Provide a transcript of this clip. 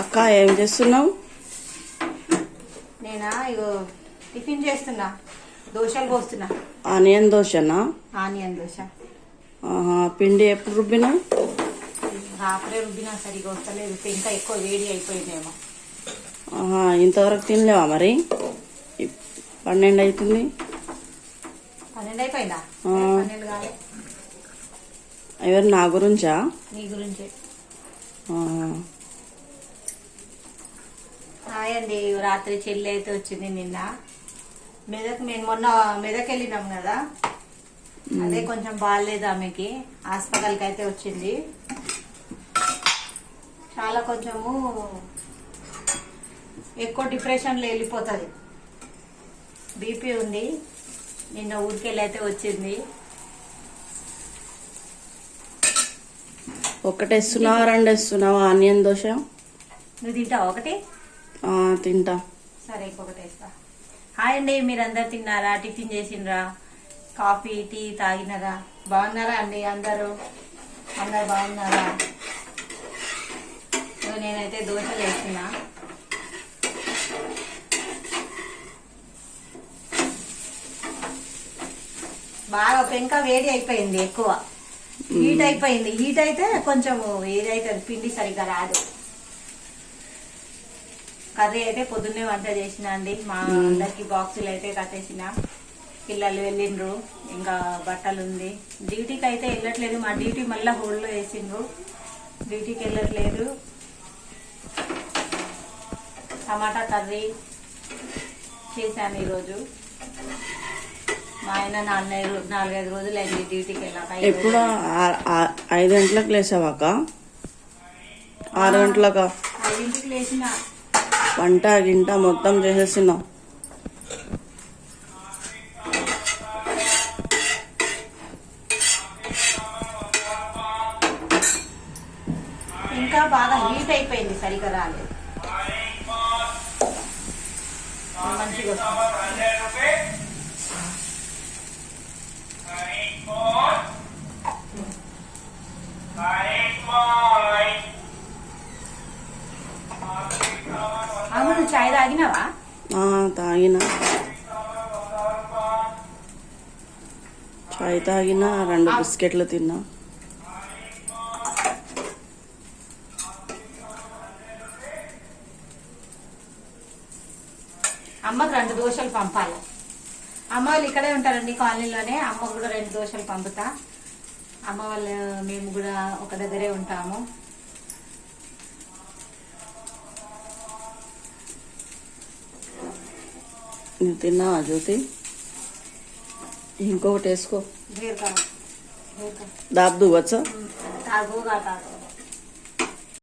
ఏం చేస్తున్నావు? నేనా? ఇగో టిఫిన్ చేస్తున్నా. దోశలు పోస్తున్నా. ఆనియన్ దోశనా? ఆనియన్ దోశ. పిండి ఎప్పుడు రుబ్బినా? రాత్రే రుబ్బినా సరిగా వస్తలేదు. ఇంకా ఎక్కువ వేడి అయిపోయిందేమో. ఇంతవరకు తినలేవా మరి? పన్నెండు అవుతుంది పన్నెండు అయిపోయిందా. పన్నెండు కాలే. ఎవరు నా గురించా? నీ గురించి. హాయ్ అండి రాత్రి చెల్లి అయితే వచ్చింది నిన్న. మెదక్ మేము మొన్న మెదక్ వెళ్ళినాం కదా. అదే కొంచెం బాగాలేదు ఆమెకి. హాస్పిటల్కి అయితే వచ్చింది. చాలా కొంచెము ఎక్కువ డిప్రెషన్లో వెళ్ళిపోతుంది. బీపీ ఉంది. నిన్న ఊరికెళ్ళి అయితే వచ్చింది. ఒకటి వేస్తున్నావా రెండు వేస్తున్నావా ఆనియన్ దోశ. నువ్వు తింటావా ఒకటి? తింటా. సరే ఇంకొకటి వేస్తా. హాయ్ అండి మీరందరు తిన్నారా? టిఫిన్ చేసిండ్రా? కాఫీ టీ తాగినారా? బాగున్నారా అండి అందరూ? అందరు బాగున్నారా? నేనైతే దోశ చేస్తున్నా. బాగా పెంక వేడి అయిపోయింది ఎక్కువ. హీట్ అయిపోయింది. హీట్ అయితే కొంచెం ఏదైతే పిండి సరిగ్గా రాదు. కర్రీ అయితే పొద్దున్నే వంట చేసిన అండి. మా అందరికి బాక్సులు అయితే కట్టేసిన. పిల్లలు వెళ్ళిండ్రు ఇంకా బట్టలు ఉంది. డ్యూటీకి అయితే వెళ్ళట్లేదు. మా డ్యూటీ మళ్ళీ హోల్డ్లో వేసిండ్రు. డ్యూటీకి వెళ్ళట్లేదు. టమాటా కర్రీ చేశాను ఈరోజు. మా ఆయన నాలుగైదు నాలుగైదు రోజులు అయింది డ్యూటీకి వెళ్ళాక ఎప్పుడు? ఐదు గంటలకు లేసావాక ఆరు గంటలకా? ఐదింటికి లేచిన వంట గింట మొత్తం చేసేసినాం ఇంకా బాగా హీట్ అయిపోయింది సరిగా రాలేదు. మంచిగా అవును నువ్వు చాయ్ తాగినావా? తాగిన. చాయ్ తాగిన రెండు బిస్కెట్లు తిన్నా. అమ్మకు రెండు దోశలు పంపాలి. అమ్మ వాళ్ళు ఇక్కడే ఉంటారండి కాలనీలోనే. అమ్మకు కూడా రెండు దోశలు పంపుతా. అమ్మ వాళ్ళు మేము కూడా ఒక దగ్గరే ఉంటాము. నువ్వు తిన్నావా జ్యోతి ఇంకొకటి వేసుకో దీర్ఘ దీర్ఘ దాబ్దు వచ్చా తాగుగా తాగు